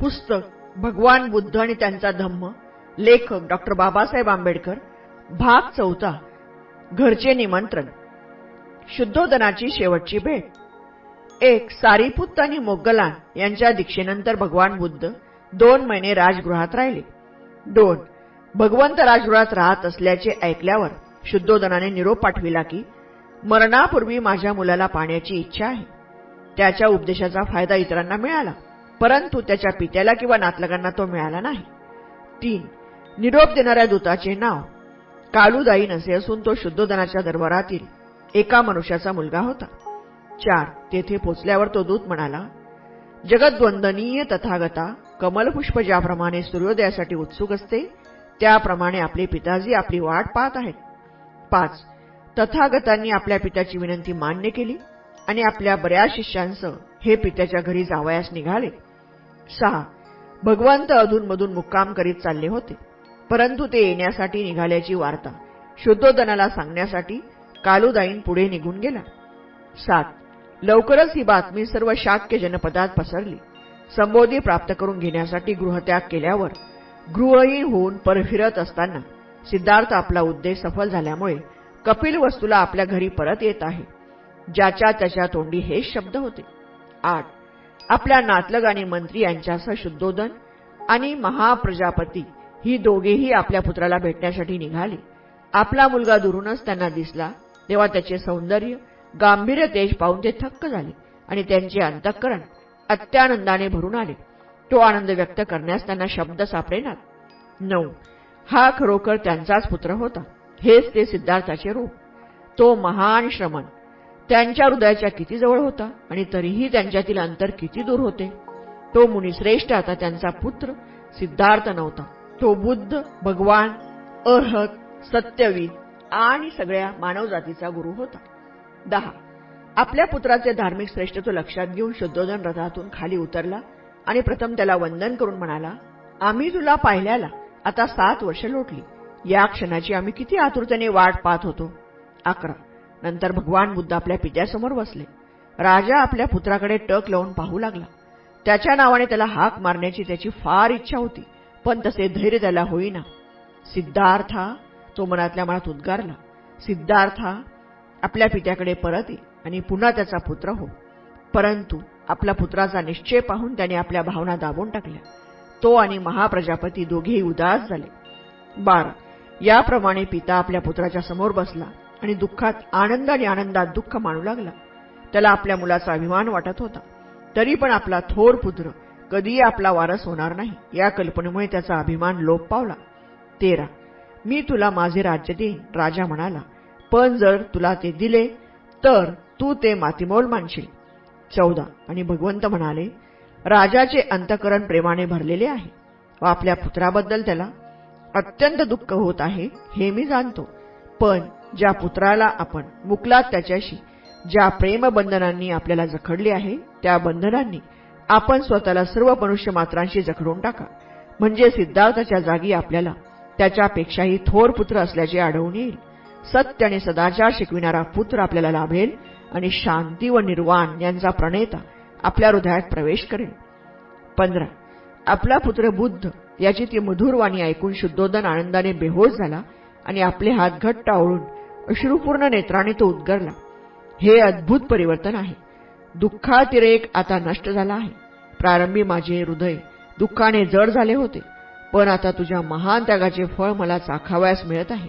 पुस्तक भगवान बुद्ध आणि त्यांचा धम्म लेखक डॉक्टर बाबासाहेब आंबेडकर भाग चौथा घरचे निमंत्रण. शुद्धोदनाची शेवटची भेट. एक सारीपुत्त आणि मोगलान यांच्या दीक्षेनंतर भगवान बुद्ध दोन महिने राजगृहात राहिले. दोन भगवंत राजगृहात राहत असल्याचे ऐकल्यावर शुद्धोदनाने निरोप पाठविला की मरणापूर्वी माझ्या मुलाला पाण्याची इच्छा आहे. त्याच्या उपदेशाचा फायदा इतरांना मिळाला. परंतु त्याच्या पित्याला किंवा नातलगांना तो मिळाला नाही. तीन निरोप देणाऱ्या दूताचे नाव. कालुदाईन असे असून तो शुद्धोदनाच्या दरबारातील एका मनुष्याचा मुलगा होता. चार तेथे पोचल्यावर तो दूत म्हणाला जगद्वंदनीय तथागता कमलपुष्प ज्याप्रमाणे सूर्योदयासाठी उत्सुक असते त्याप्रमाणे आपले पिताजी आपली वाट पाहत आहेत. पाच तथागतांनी आपल्या पित्याची विनंती मान्य केली आणि आपल्या बऱ्याच शिष्यांसह हे पित्याच्या घरी जावयास निघाले. सहा भगवंत अधूनमधून मुक्काम करीत चालले होते. परंतु ते येण्यासाठी निघाल्याची वार्ता शुद्धोदनाला सांगण्यासाठी कालुदाईन पुढे निघून गेला. सात लवकरच ही बातमी सर्व शाक्य जनपदात पसरली. संबोधी प्राप्त करून घेण्यासाठी गृहत्याग केल्यावर गृहहीन होऊन परफिरत असताना सिद्धार्थ आपला उद्देश सफल झाल्यामुळे कपिल वस्तूला आपल्या घरी परत येत आहे ज्याच्या त्याच्या तोंडी हेच शब्द होते. आठ. आपल्या नातलग आणि मंत्री यांच्यासह शुद्धोदन आणि महाप्रजापती ही दोघेही आपल्या पुत्राला भेटण्यासाठी निघाले. आपला मुलगा दुरूनच त्यांना दिसला. तेव्हा त्याचे सौंदर्य गांभीर्य तेज पाहून ते थक्क झाले आणि त्यांचे अंतःकरण अत्यानंदाने भरून आले. तो आनंद व्यक्त करण्यास त्यांना शब्द सापडेनात नऊ. हा खरोखर त्यांचाच पुत्र होता. हेच ते सिद्धार्थाचे रूप. तो महान श्रमण त्यांच्या हृदयाच्या किती जवळ होता आणि तरीही त्यांच्यातील अंतर किती दूर होते? तो मुनिश्रेष्ठ आता त्यांचा पुत्र सिद्धार्थ नव्हता. तो बुद्ध भगवान अर्हत सत्यवीत आणि सगळ्या मानवजातीचा गुरु होता. दहा. आपल्या पुत्राचे धार्मिक श्रेष्ठत्व लक्षात घेऊन शुद्धोधन रथातून खाली उतरला आणि प्रथम त्याला वंदन करून म्हणाला आम्ही तुला पाहिल्याला आता सात वर्ष लोटली. या क्षणाची आम्ही किती आतुरतेने वाट पाहत होतो. अकरा. नंतर भगवान बुद्ध आपल्या पित्यासमोर बसले. राजा आपल्या पुत्राकडे टक लावून पाहू लागला. त्याच्या नावाने त्याला हाक मारण्याची त्याची फार इच्छा होती पण तसे धैर्य त्याला होईना. सिद्धार्था तो मनातल्या मनात उद्गारला. सिद्धार्था आपल्या पित्याकडे परत ये आणि पुन्हा त्याचा पुत्र हो. परंतु आपल्या पुत्राचा निश्चय पाहून त्याने आपल्या भावना दाबून टाकल्या. तो आणि महाप्रजापती दोघेही उदास झाले. बारा याप्रमाणे पिता आपल्या पुत्राच्या समोर बसला. आणि दुःखात आनंद आणि आनंदात दुःख मानू लागला. त्याला आपल्या मुलाचा अभिमान वाटत होता. तरी पण आपला थोर पुत्र कधीही आपला वारस होणार नाही. या कल्पनेमुळे त्याचा अभिमान लोप पावला. तेरा मी तुला माझे राज्य देईन राजा म्हणाला. पण जर तुला ते दिले तर तू ते मातीमोल मानशील. चौदा आणि भगवंत म्हणाले राजाचे अंतकरण प्रेमाने भरलेले आहे. व आपल्या पुत्राबद्दल त्याला अत्यंत दुःख होत आहे हे मी जाणतो. पण ज्या पुत्राला आपण मुकलात त्याच्याशी ज्या प्रेमबंधनांनी आपल्याला जखडले आहे त्या बंधनांनी आपण स्वतःला सर्व मनुष्य मात्रांशी जखडून टाका. म्हणजे सिद्धार्थाच्या जागी आपल्याला त्याच्यापेक्षाही थोर पुत्र असल्याचे आढळून येईल. सत्य आणि सदाचार शिकविणारा पुत्र आपल्याला लाभेल आणि शांती व निर्वाण यांचा प्रणेता आपल्या हृदयात प्रवेश करेल. पंधरा. आपला पुत्र बुद्ध याची ती मधुरवाणी ऐकून शुद्धोदन आनंदाने बेहोश झाला आणि आपले हात घट्ट आवळून अश्रुपूर्ण नेत्राने तो उद्गरला. हे अद्भुत परिवर्तन आहे. दुःखातिरेक आता नष्ट झाला आहे. प्रारंभी माझे हृदय दुःखाने जड झाले होते. पण आता तुझ्या महान त्यागाचे फळ मला चाखावयास मिळत आहे.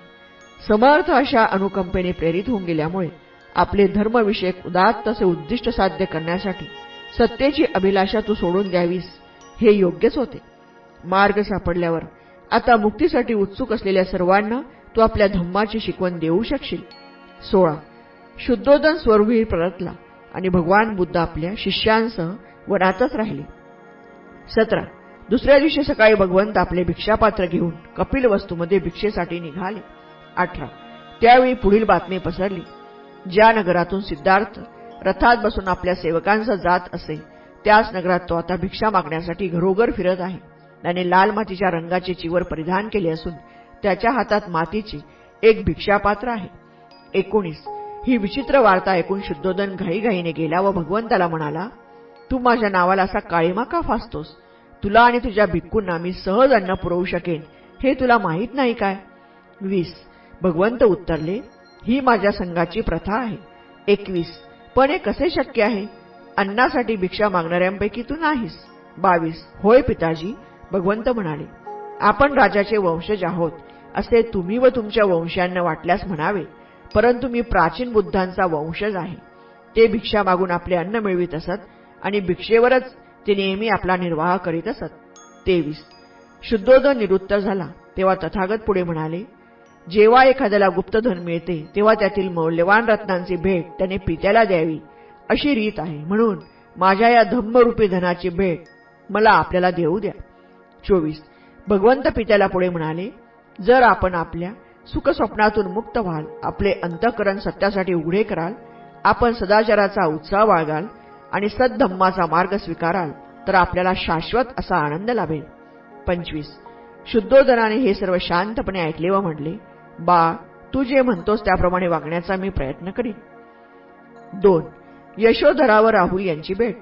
समर्थ अशा अनुकंपेने प्रेरित होऊन गेल्यामुळे आपले धर्मविषयक उदात्त असे उद्दिष्ट साध्य करण्यासाठी सत्तेची अभिलाषा तू सोडून द्यावीस हे योग्यच होते. मार्ग सापडल्यावर आता मुक्तीसाठी उत्सुक असलेल्या सर्वांना तू आपल्या धम्माची शिकवण देऊ शकशील. सोळा. शुद्धोदन स्वरूपी परतला आणि भगवान बुद्ध आपल्या शिष्यांसह वनातच राहिले. सतरा. दुसऱ्या दिवशी सकाळी भगवंत आपले भिक्षापात्र घेऊन कपिल वस्तूमध्ये भिक्षेसाठी निघाले. अठरा. त्यावेळी पुढील बातमी पसरली. ज्या नगरातून सिद्धार्थ रथात बसून आपल्या सेवकांचा जात असे त्याच नगरात तो आता भिक्षा मागण्यासाठी घरोघर फिरत आहे. त्याने लाल मातीच्या रंगाचे चिवर परिधान केले असून त्याच्या हातात मातीची एक भिक्षापात्र आहे. एकोणीस. ही विचित्र वार्ता ऐकून शुद्धोदन घाईघाईने गेला व भगवंताला म्हणाला तू माझ्या नावाला असा काळीमा का फासतोस? तुला आणि तुझ्या भिक्कूंना मी सहज अन्न पुरवू शकेन हे तुला माहीत नाही काय? वीस. भगवंत उत्तरले ही माझ्या संघाची प्रथा आहे. एकवीस. पण हे कसे शक्य आहे? अन्नासाठी भिक्षा मागणाऱ्यांपैकी तू नाहीस. बावीस. होय पिताजी भगवंत म्हणाले आपण राजाचे वंशज आहोत. असे तुम्ही व तुमच्या वंशांना वाटल्यास म्हणावे. परंतु मी प्राचीन बुद्धांचा वंशज आहे. ते भिक्षा मागून आपले अन्न मिळवित असत आणि भिक्षेवरच ते नेहमी आपला निर्वाह करीत असत. तेवीस. शुद्धोदन निरुत्तर झाला तेव्हा तथागत पुढे म्हणाले जेव्हा एखाद्याला गुप्तधन मिळते तेव्हा त्यातील मौल्यवान रत्नांची भेट त्याने पित्याला द्यावी. अशी रीत आहे. म्हणून माझ्या या धम्मरूपी धनाची भेट मला आपल्याला देऊ द्या. चोवीस. भगवंत पित्याला पुढे म्हणाले जर आपण आपल्या सुखस्वप्नातून मुक्त व्हाल आपले अंतकरण सत्यासाठी उघडे कराल आपण सदाचाराचा उत्साह बाळगाल आणि सद्धम्माचा मार्ग स्वीकाराल तर आपल्याला शाश्वत असा आनंद लाभेल. पंचवीस. शुद्धोदनाने हे सर्व शांतपणे ऐकले व म्हणले बा तू जे म्हणतोस त्याप्रमाणे वागण्याचा मी प्रयत्न करीन. दोन. यशोधरा व राहुल यांची भेट.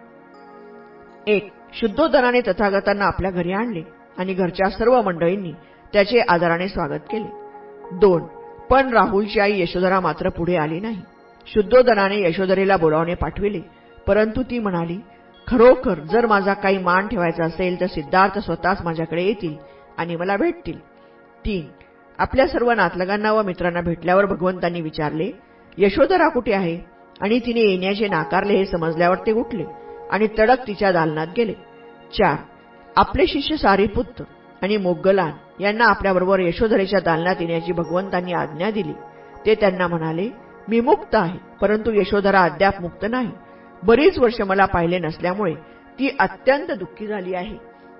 एक. शुद्धोदनाने तथागतांना आपल्या घरी आणले आणि घरच्या सर्व मंडळींनी त्याचे आदराने स्वागत केले. दोन पण राहुलची आई यशोधरा मात्र पुढे आली नाही. शुद्धोदनाने यशोधरेला बोलावणे पाठविले. परंतु ती म्हणाली खरोखर जर माझा काही मान ठेवायचा असेल तर सिद्धार्थ स्वतःच माझ्याकडे येतील आणि मला भेटतील. तीन आपल्या सर्व नातलगांना व मित्रांना भेटल्यावर भगवंतांनी विचारले यशोधरा कुठे आहे? आणि तिने येण्याचे नाकारले हे समजल्यावर ते उठले आणि तडक तिच्या दालनात गेले. चार आपले शिष्य सारीपुत्र आणि मोगलान यांना आपल्याबरोबर यशोधरेच्या दालनात येण्याची भगवंतांनी आज्ञा दिली. ते त्यांना म्हणाले मी मुक्त आहे परंतु यशोधरा अद्याप मुक्त नाही. बरीच वर्ष मला पाहिले नसल्यामुळे ती अत्यंत दुःखी झाली आहे.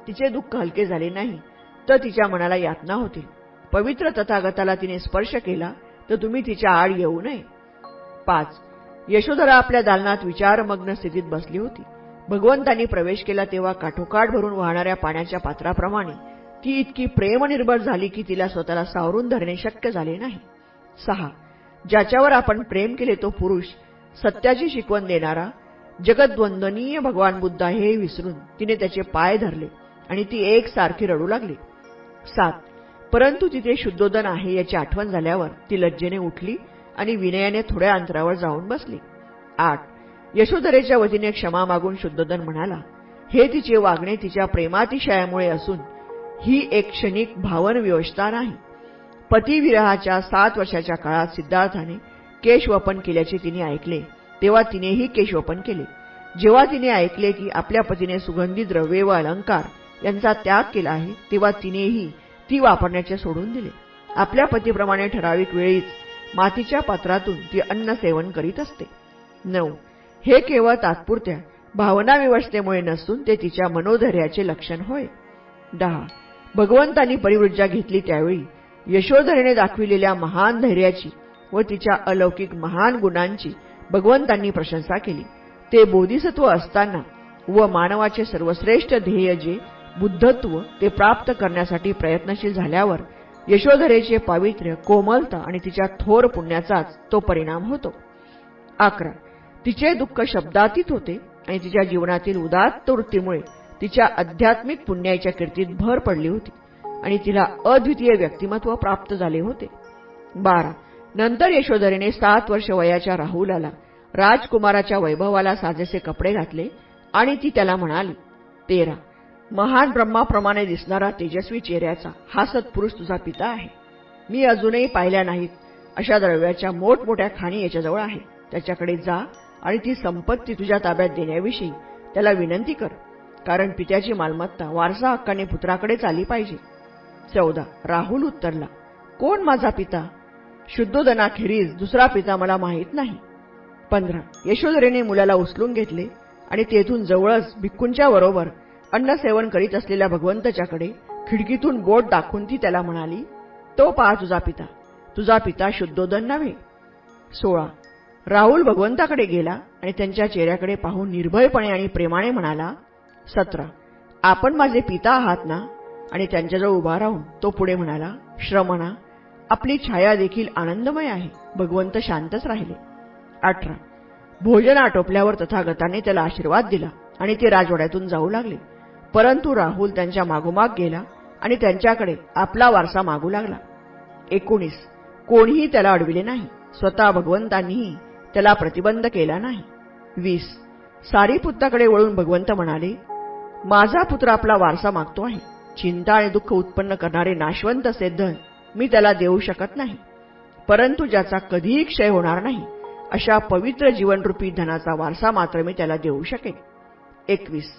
तिचे दुःख हलके झाले नाही तर तिच्या मनाला यातना होतील पवित्र तथागताला तिने स्पर्श केला तर तुम्ही तिच्या आड येऊ नये. पाच. यशोधरा आपल्या दालनात विचारमग्न स्थितीत बसली होती. भगवंतांनी प्रवेश केला तेव्हा काठोकाठ भरून वाहणाऱ्या पाण्याच्या पात्राप्रमाणे ती इतकी प्रेमनिर्भर झाली की तिला स्वतःला सावरून धरणे शक्य झाले नाही. सहा. ज्याच्यावर आपण प्रेम केले तो पुरुष सत्याची शिकवण देणारा जगद्वंदनीय भगवान बुद्ध हे विसरून तिने त्याचे पाय धरले आणि ती एक सारखी रडू लागली. सात. परंतु तिथे शुद्धोदन आहे याची आठवण झाल्यावर ती लज्जेने उठली आणि विनयाने थोड्या अंतरावर जाऊन बसली. आठ. यशोधरेच्या वतीने क्षमा मागून शुद्धोदन म्हणाला हे तिचे वागणे तिच्या प्रेमातिशयामुळे असून ही एक क्षणिक भावन व्यवस्था नाही. पतिविरहाच्या सात वर्षाच्या काळात सिद्धार्थाने केशवपन केल्याचे तिने ऐकले. तेव्हा तिनेही केशवपन केले. जेव्हा तिने ऐकले की आपल्या पतीने सुगंधी द्रव्ये व अलंकार यांचा त्याग केला आहे तेव्हा तिनेही ती वापरण्याचे सोडून दिले. आपल्या पतीप्रमाणे ठराविक वेळीच मातीच्या पात्रातून ती अन्न सेवन करीत असते. नऊ. हे केवळ तात्पुरत्या भावना व्यवस्थेमुळे नसून ते तिच्या मनोधैर्याचे लक्षण होय. दहा. भगवंतांनी परिवृज्जा घेतली त्यावेळी. यशोधरेने दाखविलेल्या महान धैर्याची व तिच्या अलौकिक महान गुणांची भगवंतांनी प्रशंसा केली. ते बोधिसत्व असताना व मानवाचे सर्वश्रेष्ठ ध्येय जे बुद्धत्व ते प्राप्त करण्यासाठी प्रयत्नशील झाल्यावर यशोधरेचे पावित्र्य कोमलता आणि तिच्या थोर पुण्याचाच तो परिणाम होतो. अकरा. तिचे दुःख शब्दातीत होते आणि तिच्या जीवनातील उदात्त वृत्तीमुळे तिच्या आध्यात्मिक पुण्याच्या कीर्तीत भर पडली होती आणि तिला अद्वितीय व्यक्तिमत्व प्राप्त झाले होते. बारा. नंतर यशोधरेने सात वर्ष वयाच्या राहुलाला राजकुमाराच्या वैभवाला साजेसे कपडे घातले आणि ती त्याला म्हणाली तेरा. महान ब्रह्माप्रमाणे दिसणारा तेजस्वी चेहऱ्याचा हा सत्पुरुष तुझा पिता आहे. मी अजूनही पाहिल्या नाहीत. अशा द्रव्याच्या मोठमोठ्या खाणी याच्याजवळ आहे. त्याच्याकडे जा आणि ती संपत्ती तुझ्या ताब्यात देण्याविषयी त्याला विनंती कर. कारण पित्याची मालमत्ता वारसा हक्काने पुत्राकडेच आली पाहिजे. चौदा राहुल उत्तरला कोण माझा पिता? शुद्धोदनाखेरीज दुसरा पिता मला माहीत नाही. पंधरा यशोधरेने मुलाला उचलून घेतले आणि तेथून जवळच भिक्खूंच्या बरोबर अन्न सेवन करीत असलेल्या भगवंताच्याकडे खिडकीतून बोट दाखवून ती त्याला म्हणाली तो पहा तुझा पिता. तुझा पिता शुद्धोदन नव्हे. सोळा राहुल भगवंताकडे गेला आणि त्यांच्या चेहऱ्याकडे पाहून निर्भयपणे आणि प्रेमाने म्हणाला सतरा. आपण माझे पिता आहात ना? आणि त्यांच्याजवळ उभा राहून तो पुढे म्हणाला श्रमणा आपली छाया देखील आनंदमय आहे. भगवंत शांतच राहिले. अठरा. भोजन आटोपल्यावर तथागताने त्याला आशीर्वाद दिला आणि ते राजवाड्यातून जाऊ लागले. परंतु राहुल त्यांच्या मागोमाग गेला आणि त्यांच्याकडे आपला वारसा मागू लागला. एकोणीस. कोणीही त्याला अडविले नाही. स्वतः भगवंतांनीही त्याला प्रतिबंध केला नाही. वीस. सारी पुत्ताकडे वळून भगवंत म्हणाले माझा पुत्र आपला वारसा मागतो आहे. चिंता आणि दुःख उत्पन्न करणारे नाशवंत असे धन मी त्याला देऊ शकत नाही. परंतु ज्याचा कधीही क्षय होणार नाही अशा पवित्र जीवनरूपी धनाचा वारसा मात्र मी त्याला देऊ शकेन. एकवीस.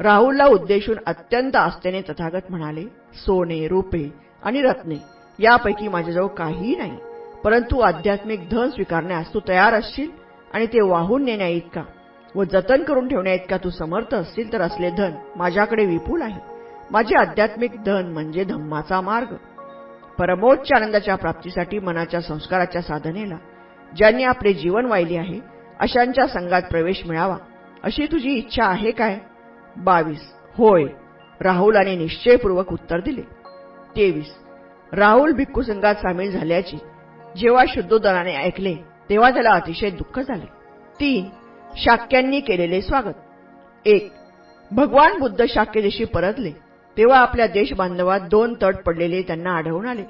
राहुलला उद्देशून अत्यंत आस्थेने तथागत म्हणाले सोने रुपे आणि रत्ने यापैकी माझ्याजवळ काहीही नाही परंतु आध्यात्मिक धन स्वीकारण्यास तू तयार असशील आणि ते वाहून नेण्या इतका. व जतन करून ठेवण्या इतका तू समर्थ असतील तर असले धन माझ्याकडे विपुल आहे. माझे आध्यात्मिक धन म्हणजे धम्माचा मार्ग. परमोच्च आनंदाच्या प्राप्तीसाठी मनाच्या संस्काराच्या साधनेला ज्यांनी आपले जीवन वाहिले आहे अशांच्या संघात प्रवेश मिळावा अशी तुझी इच्छा आहे काय? बावीस. होय. राहुलाने निश्चयपूर्वक उत्तर दिले. तेवीस. राहुल भिक्खू संघात सामील झाल्याची जेव्हा शुद्धोदनाने ऐकले तेव्हा त्याला अतिशय दुःख झाले. तीन. शाक्यांनी केलेले स्वागत. एक भगवान बुद्ध शाक्यदेशी परतले तेव्हा आपल्या देश बांधवात दोन तट पडलेले त्यांना आढळून आले.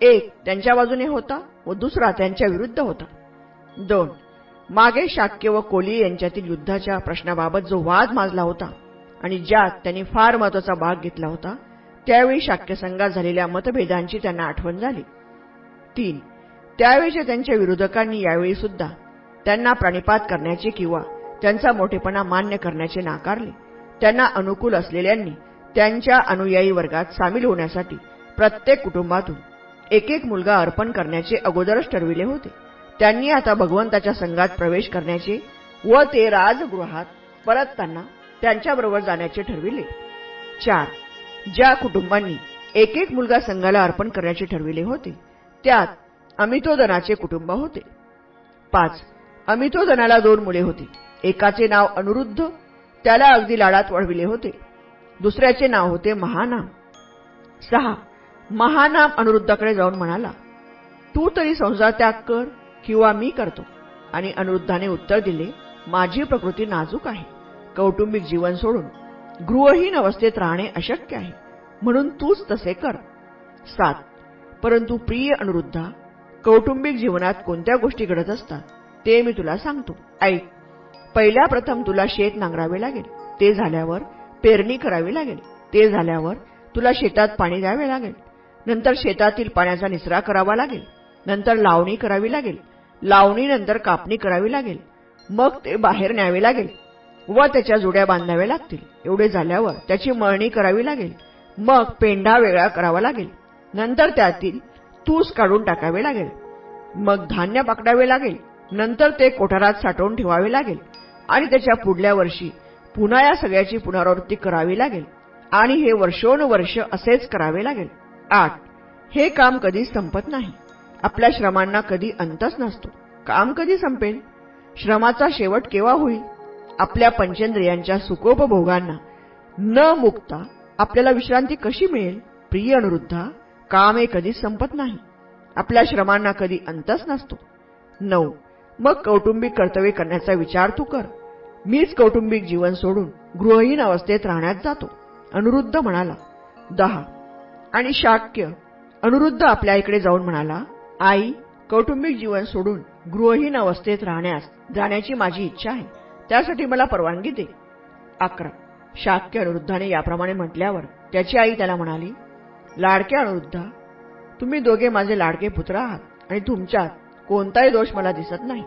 एक त्यांच्या बाजूने होता व दुसरा त्यांच्या विरुद्ध होता. दोन मागे शाक्य व कोली यांच्यातील युद्धाच्या प्रश्नाबाबत जो वाद माजला होता आणि ज्यात त्यांनी फार महत्त्वाचा भाग घेतला होता त्यावेळी शाक्य संघात झालेल्या मतभेदांची त्यांना आठवण झाली. तीन त्यावेळीच्या त्यांच्या विरोधकांनी यावेळी सुद्धा त्यांना प्राणिपात करण्याचे किंवा त्यांचा मोठेपणा मान्य करण्याचे नाकारले. त्यांना अनुकूल असलेल्यांनी त्यांच्या अनुयायी वर्गात सामील होण्यासाठी प्रत्येक कुटुंबातून एक एक मुलगा अर्पण करण्याचे अगोदरच ठरविले होते. त्यांनी आता भगवंताच्या संघात प्रवेश करण्याचे व ते राजगृहात परतताना त्यांच्याबरोबर जाण्याचे ठरविले. चार. ज्या कुटुंबांनी एक एक मुलगा संघाला अर्पण करण्याचे ठरविले होते त्यात अमितोदनाचे कुटुंब होते. पाच. अमितोदनाला दोन मुले होती. एकाचे नाव अनुरुद्ध त्याला अगदी लाडात वळविले होते. दुसऱ्याचे नाव होते महानाम. सहा महानाम अनुरुद्धाकडे जाऊन म्हणाला तू तरी संसार त्याग कर किंवा मी करतो. आणि अनुरुद्धाने उत्तर दिले माझी प्रकृती नाजूक आहे. कौटुंबिक जीवन सोडून गृहहीन अवस्थेत राहणे अशक्य आहे. म्हणून तूच तसे कर. सात परंतु प्रिय अनुरुद्धा कौटुंबिक जीवनात कोणत्या गोष्टी घडत असतात? ते मी तुला सांगतो. ऐक. पहिल्या प्रथम तुला शेत नांगरावे लागेल. ते झाल्यावर पेरणी करावी लागेल. ते झाल्यावर तुला शेतात पाणी द्यावे लागेल. नंतर शेतातील पाण्याचा निचरा करावा लागेल. नंतर लावणी करावी लागेल. लावणीनंतर कापणी करावी लागेल. मग ते बाहेर न्यावे लागेल व त्याच्या जुड्या बांधाव्या लागतील. एवढे झाल्यावर त्याची मळणी करावी लागेल. मग पेंढा वेगळा करावा लागेल. नंतर त्यातील तूस काढून टाकावे लागेल. मग धान्य पकडावे लागेल. नंतर ते कोठारात साठवून ठेवावे लागेल. आणि त्याच्या पुढल्या वर्षी पुन्हा या सगळ्याची पुनरावृत्ती करावी लागेल. आणि हे वर्षोनुवर्ष असेच करावे लागेल. आठ. हे काम कधीच संपत नाही. आपल्या श्रमांना कधी अंतच नसतो. काम कधी संपेल? श्रमाचा शेवट केव्हा होईल? आपल्या पंचेंद्रियांच्या सुखोपभोगांना न मुक्ता आपल्याला विश्रांती कशी मिळेल? प्रिय अनुरुद्धा काम हे कधीच संपत नाही. आपल्या श्रमांना कधी अंतच नसतो. नऊ. मग कौटुंबिक कर्तव्य करण्याचा विचार तू कर. मीच कौटुंबिक जीवन सोडून गृहहीन अवस्थेत राहण्यात जातो. अनुरुद्ध म्हणाला दहा. आणि शाक्य. अनुरुद्ध आपल्या इकडे जाऊन म्हणाला आई कौटुंबिक जीवन सोडून गृहहीन अवस्थेत राहण्यास जाण्याची माझी इच्छा आहे. त्यासाठी मला परवानगी दे. अकरा. शाक्य अनुरुद्धाने याप्रमाणे म्हटल्यावर त्याची आई त्याला म्हणाली लाडक्या अनुरुद्धा तुम्ही दोघे माझे लाडके पुत्र आहात आणि तुमच्यात कोणताही दोष मला दिसत नाही.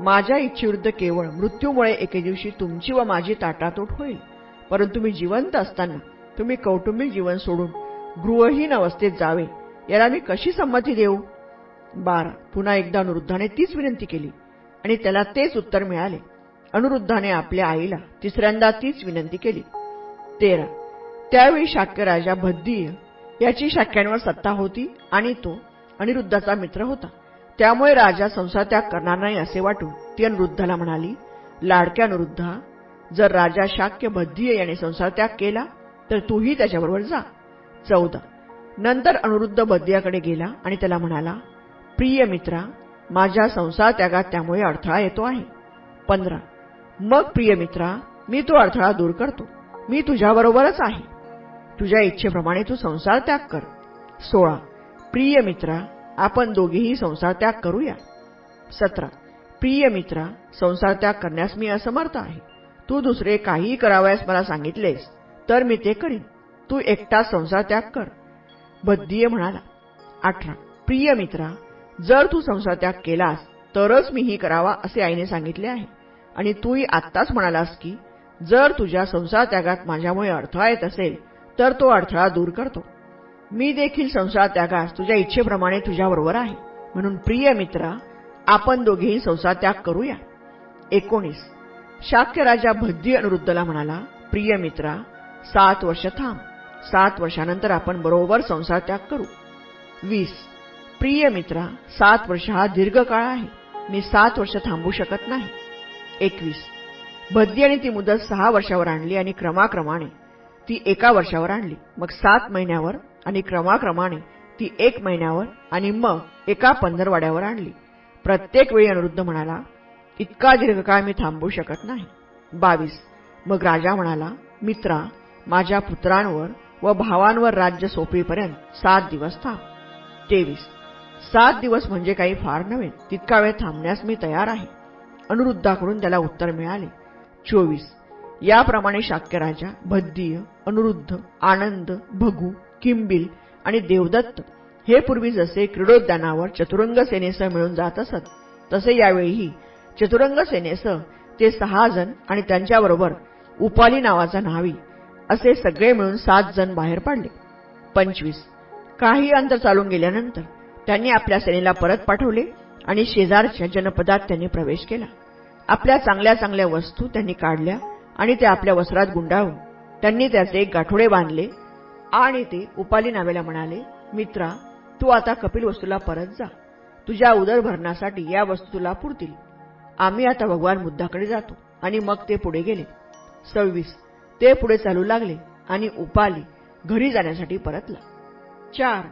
माझ्या इच्छेविरुद्ध केवळ मृत्यूमुळे एके दिवशी तुमची व माझी ताटातोट होईल. परंतु मी जिवंत असताना तुम्ही कौटुंबिक जीवन सोडून गृहहीन अवस्थेत जावे याला मी कशी संमती देऊ? बारा. पुन्हा एकदा अनुरुद्धाने तीच विनंती केली आणि त्याला तेच उत्तर मिळाले. अनुरुद्धाने आपल्या आईला तिसऱ्यांदा तीच विनंती केली. तेरा. त्यावेळी शाक्य राजा भद्दीय याची शाक्यांवर सत्ता होती आणि तो अनिरुद्धाचा मित्र होता. त्यामुळे राजा संसात्याग करणार नाही असे वाटून ती अनुरुद्धाला म्हणाली लाडक्या अनुरुद्धा जर राजा शाक्य बद्धीय याने संसारत्याग केला तर तूही त्याच्याबरोबर जा. चौदा. नंतर अनुरुद्ध बद्धियाकडे गेला आणि त्याला म्हणाला प्रिय मित्रा माझ्या संसार त्यागात त्यामुळे अडथळा येतो आहे. पंधरा. मग प्रिय मित्रा मी तो अडथळा दूर करतो. मी तुझ्याबरोबरच आहे. तुझ्या इच्छेप्रमाणे तू संसार त्याग कर. सोळा. प्रिय मित्रा आपण दोघेही संसार त्याग करूया. सतरा प्रिय मित्रा संसार त्याग करण्यास मी असमर्थ आहे. तू दुसरे काहीही करावयास मला सांगितलेस तर मी ते करीन. तू एकटा संसार त्याग कर. बद्दीय म्हणाला अठरा प्रिय मित्रा जर तू संसार त्याग केलास तरच मीही करावा असे आईने सांगितले आहे. आणि तूही आत्ताच म्हणालास की जर तुझ्या संसार त्यागात माझ्यामुळे अडथळा येत असेल तर तो अडथळा दूर करतो. मी देखील संसार त्यागास. तुझ्या इच्छेप्रमाणे तुझ्याबरोबर आहे. म्हणून प्रिय मित्रा आपण दोघेही संसार त्याग करूया. एकोणीस. शाक्य राजा भद्दी अनुरुद्धला म्हणाला प्रिय मित्रा सात वर्ष थांब. सात वर्षानंतर आपण बरोबर संसार त्याग करू. वीस. प्रिय मित्रा सात वर्ष हा दीर्घ काळ आहे. मी सात वर्ष थांबू शकत नाही. एकवीस. भद्दी आणि ती मुदत सहा वर्षावर आणली आणि क्रमाक्रमाने ती एका वर्षावर आणली. मग सात महिन्यावर आणि क्रमाक्रमाने ती एक महिन्यावर आणि मग एका पंधरवाड्यावर आणली. प्रत्येक वेळी अनुरुद्ध म्हणाला इतका दीर्घकाळ मी थांबू शकत नाही. बावीस. मग राजा म्हणाला मित्रा माझ्या पुत्रांवर व भावांवर राज्य सोपीपर्यंत सात दिवस थांब. तेवीस. सात दिवस म्हणजे काही फार नव्हे तितका वेळ थांबण्यास मी तयार आहे. अनुरुद्धाकडून त्याला उत्तर मिळाले. चोवीस. याप्रमाणे शाक्यराजा भद्दीय अनुरुद्ध आनंद भगू किंबिल आणि देवदत्त हे पूर्वी जसे क्रीडोद्यानावर चतुरंग सेनेसह मिळून जात असत तसे यावेळीही चतुरंग सेनेसह ते सहा जण आणि त्यांच्याबरोबर उपाली नावाचा न्हावी असे सगळे मिळून सात जण बाहेर पडले. पंचवीस. काही अंतर चालून गेल्यानंतर त्यांनी आपल्या सेनेला परत पाठवले आणि शेजारच्या जनपदात त्यांनी प्रवेश केला. आपल्या चांगल्या चांगल्या वस्तू त्यांनी काढल्या आणि त्या आपल्या वस्त्रात गुंडाळून त्यांनी त्याचे गाठोडे बांधले आणि ते उपाली नावेला म्हणाले मित्रा तू आता कपिल वस्तूला परत जा. तुझ्या उदरभरणासाठी या वस्तू तुला पुरतील. आम्ही आता भगवान बुद्धाकडे जातो आणि मग ते पुढे गेले. सव्वीस. ते पुढे चालू लागले आणि उपाली घरी जाण्यासाठी परतला. चार.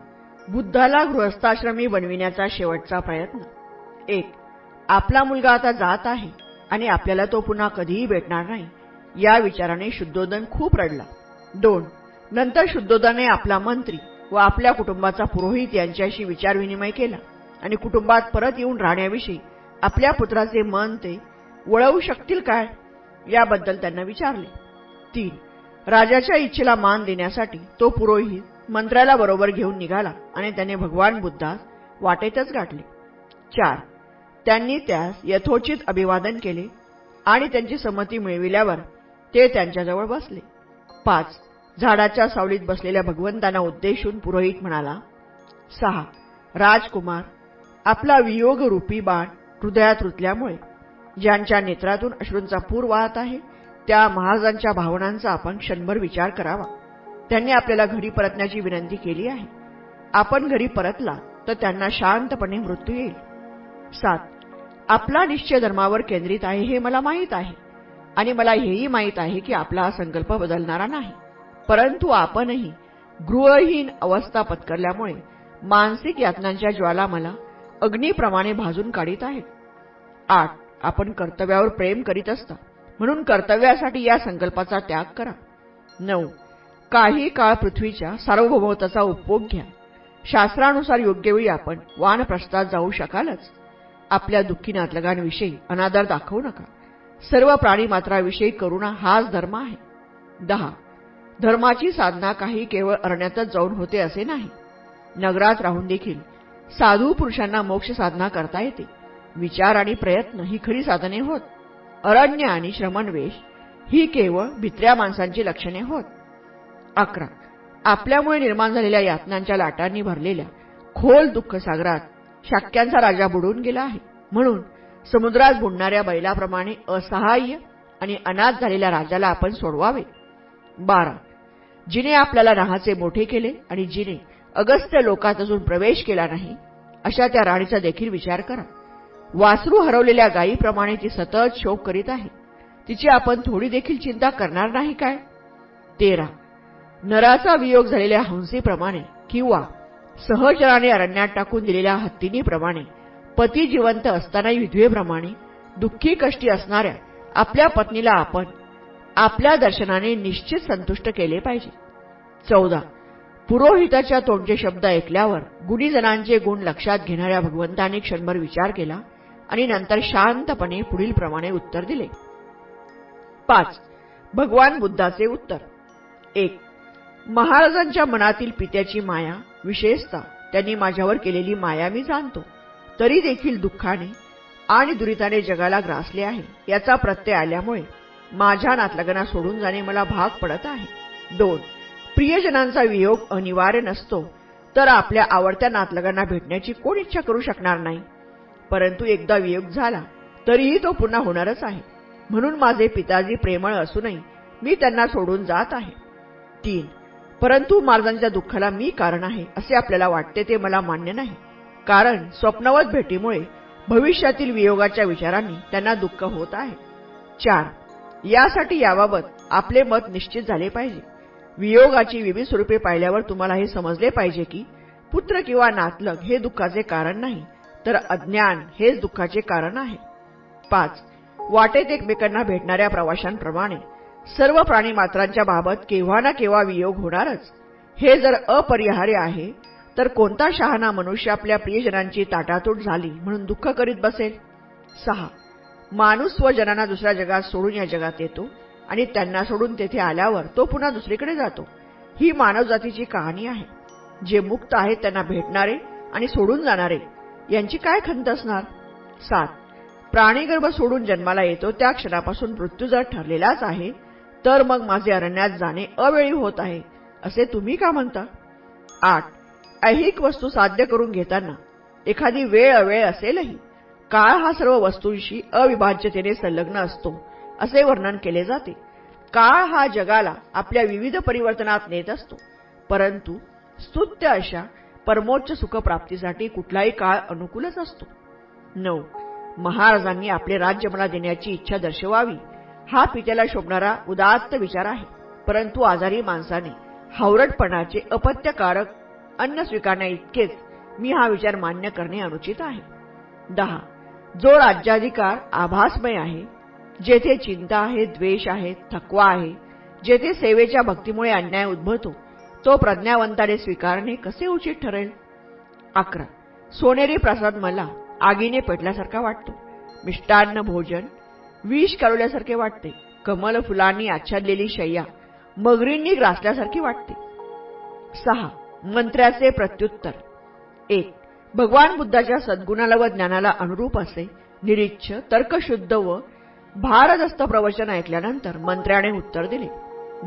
बुद्धाला गृहस्थाश्रमी बनविण्याचा शेवटचा प्रयत्न. एक. आपला मुलगा आता जात आहे आणि आपल्याला तो पुन्हा कधीही भेटणार नाही. या विचाराने शुद्धोदन खूप रडला. दोन. नंतर शुद्धोदाने आपला मंत्री व आपल्या कुटुंबाचा पुरोहित यांच्याशी विचारविनिमय केला आणि कुटुंबात परत येऊन राहण्याविषयी आपल्या पुत्राचे मन ते वळवू शकतील काय याबद्दल त्यांना विचारले. तीन राजाच्या इच्छेला मान देण्यासाठी तो पुरोहित मंत्र्याला बरोबर घेऊन निघाला आणि त्याने भगवान बुद्धास वाटेतच गाठले. चार त्यांनी त्यास यथोचित अभिवादन केले आणि त्यांची संमती मिळविल्यावर ते त्यांच्याजवळ बसले. पाच झाडाच्या सावलीत बसलेल्या भगवंतांना उद्देशून पुरोहित म्हणाला सहा राजकुमार आपला वियोगरूपी बाण हृदयात रुतल्यामुळे ज्यांच्या नेत्रातून अश्रूंचा पूर वाहत आहे त्या महाराजांच्या भावनांचा आपण क्षणभर विचार करावा. त्यांनी आपल्याला घरी परतण्याची विनंती केली आहे. आपण घरी परतला तर त्यांना शांतपणे मृत्यू येईल. सात आपला निश्चय धर्मावर केंद्रित आहे हे मला माहीत आहे. आणि मला हेही माहीत आहे की आपला हा संकल्प बदलणारा नाही. परंतु आपणही गृहहीन अवस्था पत्करल्यामुळे मानसिक यातनांच्या ज्वाला मला अग्निप्रमाणे भाजून काढीत आहेत. आठ आपण कर्तव्यावर प्रेम करीत असता म्हणून कर्तव्यासाठी या संकल्पाचा त्याग करा. नऊ काही काळ पृथ्वीच्या सार्वभौमत्वाचा उपभोग घ्या. शास्त्रानुसार योग्य वेळी आपण वानप्रस्थात जाऊ शकालच. आपल्या दुःखी नातलगांविषयी अनादर दाखवू नका. सर्व प्राणीमात्राविषयी करुणा हाच धर्म आहे. दहा धर्माची साधना काही केवळ अरण्यातच जाऊन होते असे नाही. नगरात राहून देखील साधू पुरुषांना मोक्ष साधना करता येते. विचार आणि प्रयत्न ही खरी साधने होत. अरण्य आणि श्रमणवेश ही केवळ भित्र्या माणसांची लक्षणे होत. अकरा. आपल्यामुळे निर्माण झालेल्या यातनांच्या लाटांनी भरलेल्या खोल दुःख सागरात शाक्यांचा राजा बुडून गेला आहे. म्हणून समुद्रात बुडणाऱ्या बैलाप्रमाणे असहाय्य आणि अनाथ झालेल्या राजाला आपण सोडवावे. बारा. जिने आपल्याला राहाचे मोठे केले आणि जिने अगस्त्य लोकात अजून प्रवेश केला नाही अशा त्या राणीचा देखील विचार करा. वासरू हरवलेल्या गायीप्रमाणे ती सतत शोक करीत आहे. तिची आपण थोडी देखील चिंता करणार नाही काय? तेरा. नराचा वियोग झालेल्या हंसीप्रमाणे किंवा सहजराने अरण्यात टाकून दिलेल्या हत्तीनीप्रमाणे पती जिवंत असतानाही विधवेप्रमाणे दुःखी कष्टी असणाऱ्या आपल्या पत्नीला आपण आपल्या दर्शनाने निश्चित संतुष्ट केले पाहिजे. चौदा. पुरोहिताच्या तोंडचे शब्द ऐकल्यावर गुणीजनांचे गुण लक्षात घेणाऱ्या भगवंतांनी क्षणभर विचार केला आणि नंतर शांतपणे पुढील प्रमाणे उत्तर दिले. पाच. भगवान बुद्धाचे उत्तर. एक. महाराजांच्या मनातील पित्याची माया विशेषतः त्यांनी माझ्यावर केलेली माया मी जाणतो. तरी देखील दुःखाने आणि दुरिताने जगाला ग्रासले आहे याचा प्रत्यय आल्यामुळे माझ्या नातलगना सोडून जाणे मला भाग पडत आहे. दोन प्रियजनांचा वियोग अनिवार्य नसतो तर आपल्या आवडत्या नातलगांना भेटण्याची कोण इच्छा करू शकणार नाही? परंतु एकदा वियोग झाला तरीही तो पुन्हा होणारच आहे. म्हणून माझे पिताजी प्रेमळ असूनही मी त्यांना सोडून जात आहे. तीन परंतु महाराजांच्या दुःखाला मी कारण आहे असे आपल्याला वाटते ते मला मान्य नाही. कारण स्वप्नवत भेटीमुळे भविष्यातील वियोगाच्या विचारांनी त्यांना दुःख होत आहे. चार यासाठी याबाबत आपले मत निश्चित झाले पाहिजे. वियोगाची विविध स्वरूपे पाहिल्यावर तुम्हाला हे समजले पाहिजे की पुत्र किंवा नातलग हे दुःखाचे कारण नाही तर अज्ञान हेच दुःखाचे कारण आहे. पाच वाटेत एकमेकांना भेटणाऱ्या प्रवाशांप्रमाणे सर्व प्राणी मात्रांच्या बाबत केव्हा ना केव्हा वियोग होणारच. हे जर अपरिहार्य आहे तर कोणता शहाणा मनुष्य आपल्या प्रियजनांची ताटातूट झाली म्हणून दुःख करीत बसेल? सहा माणूस स्वजनांना दुसऱ्या जगात सोडून या जगात येतो आणि त्यांना सोडून तेथे आल्यावर तो पुन्हा दुसरीकडे जातो. ही मानवजातीची कहाणी आहे. जे मुक्त आहेत त्यांना भेटणारे आणि सोडून जाणारे यांची काय खंत असणार? सात. प्राणीगर्भ सोडून जन्माला येतो त्या क्षणापासून मृत्यू जर ठरलेलाच आहे. तर मग माझे अरण्यात जाणे अवेळी होत आहे असे तुम्ही का म्हणता? आठ. ऐहिक वस्तू साध्य करून घेताना एखादी वेळ अवेळ असेलही. काळ हा सर्व वस्तूंशी अविभाज्यतेने संलग्न असतो असे वर्णन केले जाते. काळ हा जगाला आपल्या विविध परिवर्तनात नेत असतो परंतु स्तुत्य अशा परमोच्च सुखप्राप्तीसाठी कुठलाही काळ अनुकूलच असतो. नऊ. महाराजांनी आपले राज्य मला देण्याची इच्छा दर्शवावी हा पित्याला शोभणारा उदात्त विचार आहे. परंतु आजारी माणसाने हावरटपणाचे अपत्यकारक अन्न स्वीकारण्या इतकेच मी हा विचार मान्य करणे अनुचित आहे. दहा. जो राज्याधिकार आभासमय आहे जेथे चिंता आहे द्वेष आहे थकवा आहे जेथे सेवेच्या भक्तीमुळे अन्याय उद्भवतो तो प्रज्ञावंताने स्वीकारणे कसे उचित ठरेल? अकरा. सोनेरी प्रसाद मला आगीने पेटल्यासारखा वाटतो. मिष्टान्न भोजन विष काढल्यासारखे वाटते. कमल फुलांनी आच्छादलेली शय्या मगरींनी ग्रासल्यासारखी वाटते. सहा. मंत्र्याचे प्रत्युत्तर. एक. भगवान बुद्धाच्या सद्गुणाला व ज्ञानाला अनुरूप असे निरीच्छ तर्कशुद्ध व भारदस्त प्रवचन ऐकल्यानंतर मंत्र्याने उत्तर दिले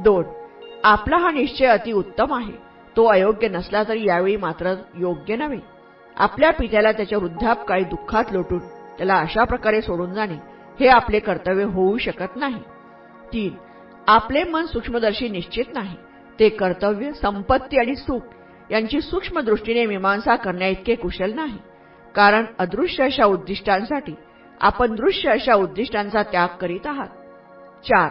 दोन आपला हा निश्चय अतिउत्तम आहे. तो अयोग्य नसला तरी यावेळी मात्र योग्य नव्हे. आपल्या पित्याला त्याच्या वृद्धापकाळी दुःखात लोटून त्याला अशा प्रकारे सोडून जाणे हे आपले कर्तव्य होऊ शकत नाही. तीन आपले मन सूक्ष्मदर्शी निश्चित नाही. ते कर्तव्य संपत्ती आणि सुख यांची सूक्ष्म दृष्टीने मीमांसा करण्याइतके कुशल नाही. कारण अदृश्य अशा उद्दिष्टांसाठी आपण दृश्य अशा उद्दिष्टांचा त्याग करीत आहात. चार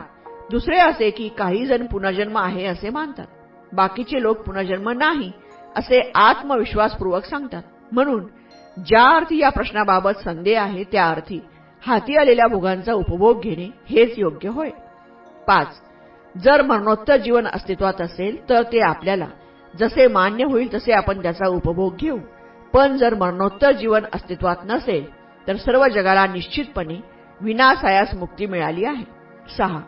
दुसरे असे की काही जण पुनर्जन्म आहे असे मानतात. बाकीचे लोक पुनर्जन्म नाही असे आत्मविश्वासपूर्वक सांगतात. म्हणून ज्या अर्थी या प्रश्नाबाबत संदेह आहे त्या अर्थी हाती आलेल्या भोगांचा उपभोग घेणे हेच योग्य होय. पाच जर मरणोत्तर जीवन अस्तित्वात असेल तर ते आपल्याला जसे मान्य होईल तसे आपण त्याचा उपभोग घेऊ. पण जर मरणोत्तर जीवन अस्तित्वात नसेल तर सर्व जगाला निश्चितपणे विनासायास मुक्ती मिळाली आहे. सहा.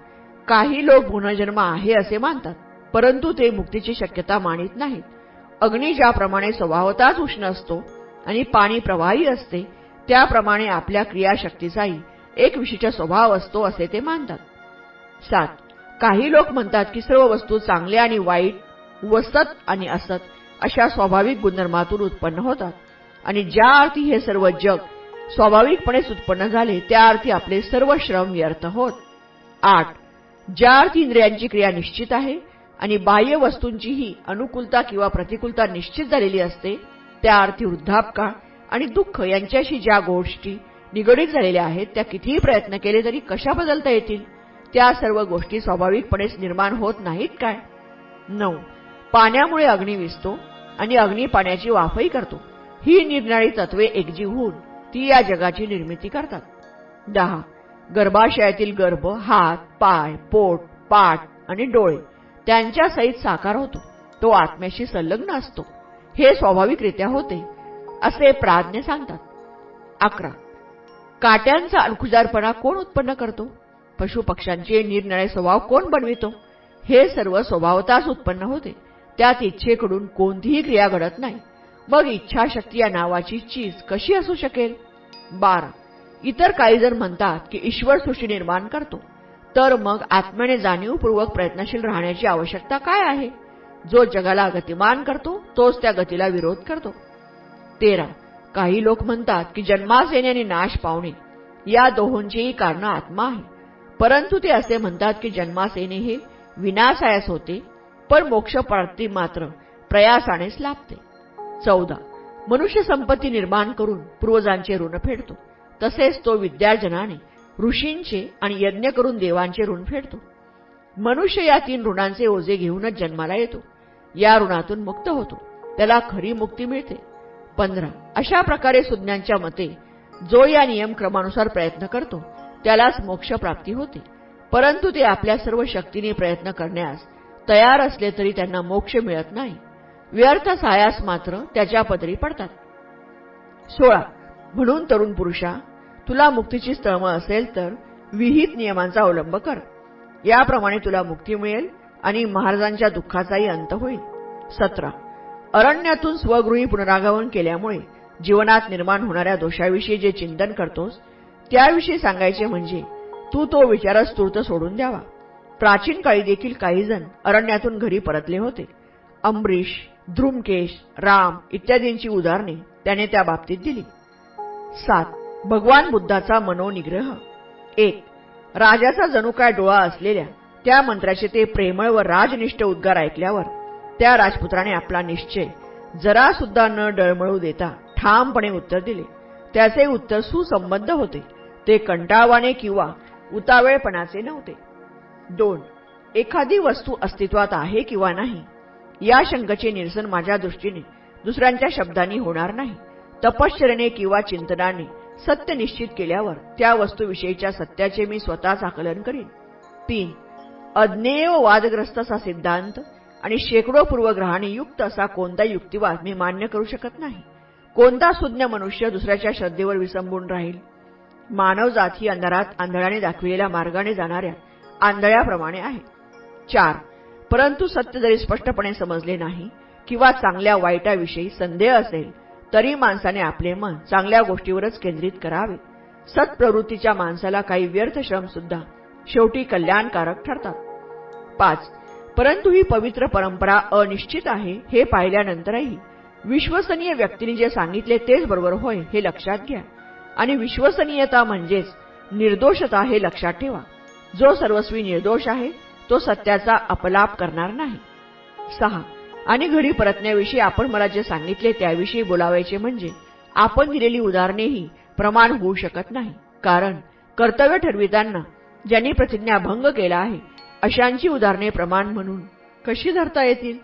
काही लोक पुनर्जन्म आहे असे मानतात परंतु ते मुक्तीची शक्यता मानित नाहीत. अग्नी ज्याप्रमाणे स्वभावताच उष्ण असतो आणि पाणी प्रवाही असते त्याप्रमाणे आपल्या क्रियाशक्तीचाही एक विशिष्ट स्वभाव असतो असे ते मानतात. सात. काही लोक म्हणतात की सर्व वस्तू चांगल्या आणि वाईट वसत आणि असत अशा स्वाभाविक गुणधर्मातून उत्पन्न होतात. आणि ज्या अर्थी हे सर्व जग स्वाभाविकपणेच उत्पन्न झाले त्या अर्थी आपले सर्व श्रम व्यर्थ होत. आठ. ज्या अर्थी इंद्रियांची क्रिया निश्चित आहे आणि बाह्य वस्तूंचीही अनुकूलता किंवा प्रतिकूलता निश्चित झालेली असते त्या अर्थी वृद्धापकाळ आणि दुःख यांच्याशी ज्या गोष्टी निगडीत झालेल्या आहेत त्या कितीही प्रयत्न केले तरी कशा बदलता येतील? त्या सर्व गोष्टी स्वाभाविकपणेच निर्माण होत नाहीत काय? नऊ. पाण्यामुळे अग्नी विसतो आणि अग्नी पाण्याची वाफही करतो. ही निर्णारी तत्वे एकजीव होऊन ती या जगाची निर्मिती करतात. दहा. गर्भाशयातील गर्भ हात पाय पोट पाठ आणि डोळे त्यांच्या सहित साकार होतो. तो आत्म्याशी संलग्न असतो. हे स्वाभाविकरित्या होते असे प्राज्ञ सांगतात. अकरा. काट्यांचा अणखुजारपणा कोण उत्पन्न करतो? पशुपक्ष्यांचे निरनिळे स्वभाव कोण बनवितो? हे सर्व स्वभावताच उत्पन्न होते. त्यात इच्छेकडून कोणतीही क्रिया घडत नाही. मग इच्छाशक्ती या नावाची चीज कशी असू शकेल? बारा. इतर काही जर म्हणतात की ईश्वर सृष्टी निर्माण करतो. तर मग आत्म्याने जाणीवपूर्वक प्रयत्नशील राहण्याची आवश्यकता काय आहे? जो जगाला गतिमान करतो तोच त्या गतीला विरोध करतो. तेरा. काही लोक म्हणतात की जन्मास येणे आणि नाश पावणे. या दोहोंचीही कारण आत्मा आहे. परंतु ते असे म्हणतात की जन्मास येणे हे विनाशायास होते पण मोक्षप्राप्ती मात्र प्रयासानेच लाभते. चौदा. मनुष्य संपत्ती निर्माण करून पूर्वजांचे ऋण फेडतो. तसेच तो विद्यार्जनाने ऋषींचे आणि यज्ञ करून देवांचे ऋण फेडतो. मनुष्य या तीन ऋणांचे ओझे घेऊनच जन्माला येतो. या ऋणातून मुक्त होतो. त्याला खरी मुक्ती मिळते. पंधरा. अशा प्रकारे सुज्ञांच्या मते जो या नियमक्रमानुसार प्रयत्न करतो त्यालाच मोक्षप्राप्ती होते. परंतु ते आपल्या सर्व शक्तीने प्रयत्न करण्यास तयार असले तरी त्यांना मोक्ष मिळत नाही. व्यर्थ सायास मात्र त्याच्या पदरी पडतात. सोळा. म्हणून तरुण पुरुषा तुला मुक्तीची स्थळम असेल तर विहित नियमांचा अवलंब कर. याप्रमाणे तुला मुक्ती मिळेल आणि महाराजांच्या दुःखाचाही अंत होईल. सतरा. अरण्यातून स्वगृही पुनरागमन केल्यामुळे जीवनात निर्माण होणाऱ्या दोषाविषयी जे चिंतन करतोस त्याविषयी सांगायचे म्हणजे तू तो विचारच तूर्त सोडून द्यावा. प्राचीन काळी देखील काही जण अरण्यातून घरी परतले होते. अंबरीश ध्रुमकेश राम इत्यादींची उदाहरणे त्याने त्या बाबतीत दिली. सात भगवान बुद्धाचा मनोनिग्रह. एक राजाचा जणू काय डोळा असलेल्या त्या मंत्राचे ते प्रेमळ व राजनिष्ठ उद्गार ऐकल्यावर त्या राजपुत्राने आपला निश्चय जरा सुद्धा न डळमळू देता ठामपणे उत्तर दिले. त्याचे उत्तर सुसंबद्ध होते. ते कंटाळवाने किंवा उतावेळपणाचे नव्हते. दोन. एखादी वस्तू अस्तित्वात आहे किंवा नाही या शंकचे निरसन माझ्या दृष्टीने दुसऱ्यांच्या शब्दांनी होणार नाही. तपश्चरणे किंवा चिंतनाने सत्य निश्चित केल्यावर त्या वस्तूविषयीच्या सत्याचे मी स्वतःच आकलन करीन. तीन. अज्ञेय वादग्रस्त असा सिद्धांत आणि शेकडो पूर्वग्रहाने युक्त असा कोणता युक्तिवाद मी मान्य करू शकत नाही. कोणता सुज्ञ मनुष्य दुसऱ्याच्या श्रद्धेवर विसंबून राहील? मानवजात ही अंधारात आंधळाने दाखविलेल्या मार्गाने जाणाऱ्या आंधळ्याप्रमाणे आहे. चार परंतु सत्य जरी स्पष्टपणे समजले नाही किंवा चांगल्या वाईटाविषयी संदेह असेल तरी माणसाने आपले मन चांगल्या गोष्टीवरच केंद्रित करावे. सत्प्रवृत्तीच्या माणसाला काही व्यर्थ श्रम सुद्धा शेवटी कल्याणकारक ठरतात. पाच परंतु ही पवित्र परंपरा अनिश्चित आहे हे पाहिल्यानंतरही विश्वसनीय व्यक्तीने जे सांगितले तेच बरोबर होय हे लक्षात घ्या. आणि विश्वसनीयता म्हणजेच निर्दोषता हे लक्षात ठेवा. जो सर्वस्वी निर्दोष आहे तो सत्याचा अपलाप करणार नाही. सहा. आणि घडी परतण्याविषयी आपण मला जे सांगितले त्याविषयी बोलावायचे म्हणजे आपण दिलेली उदाहरणेही प्रमाण होऊ शकत नाही. कारण कर्तव्य ठरविताना ज्यांनी प्रतिज्ञाभंग केला आहे अशांची उदाहरणे प्रमाण म्हणून कशी धरता येतील?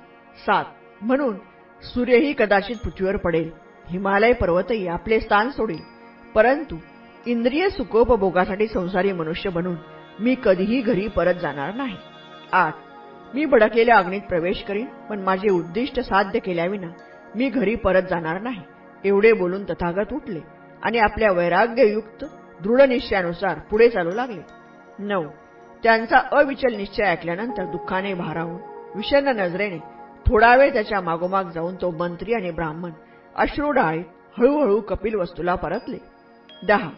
सात. म्हणून सूर्यही कदाचित पृथ्वीवर पडेल. हिमालय पर्वतही आपले स्थान सोडेल. परंतु इंद्रिय सुखोपभोगासाठी संसारी मनुष्य बनून मी कधीही घरी परत जाणार नाही. आठ मी भडकलेल्या अग्नीत प्रवेश करीन पण माझे उद्दिष्ट साध्य केल्याविना मी घरी परत जाणार नाही. एवढे बोलून तथागत उठले आणि आपल्या वैराग्ययुक्त दृढ निश्चयानुसार पुढे चालू लागले. नऊ त्यांचा अविचल निश्चय ऐकल्यानंतर दुःखाने भारावून विषन्न नजरेने थोडा वेळ त्याच्या मागोमाग जाऊन तो मंत्री आणि ब्राह्मण अश्रू डाळीत हळूहळू कपिल वस्तूला परतले. दहा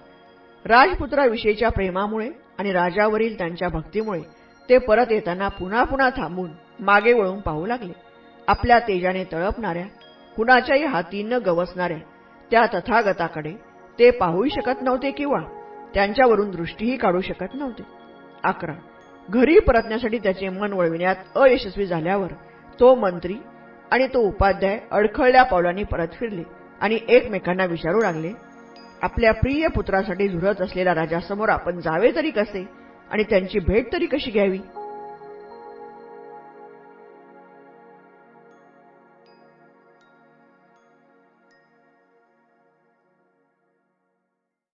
राजपुत्राविषयीच्या प्रेमामुळे आणि राजावरील त्यांच्या भक्तीमुळे ते परत येताना पुन्हा पुन्हा थांबून मागे वळून पाहू लागले. आपल्या तेजाने तळपणाऱ्या कुणाच्याही हाती न गवसणाऱ्या त्या तथागताकडे ते पाहूही शकत नव्हते किंवा त्यांच्यावरून दृष्टीही काढू शकत नव्हते. अकरा. घरी परतण्यासाठी त्याचे मन वळविण्यात अयशस्वी झाल्यावर तो मंत्री आणि तो उपाध्याय अडखळल्या पावलांनी परत फिरले आणि एकमेकांना विचारू लागले आपल्या प्रिय पुत्रासाठी झुरत असलेल्या राजासमोर आपण जावे तरी कसे? आणि त्यांची भेट तरी कशी घ्यावी?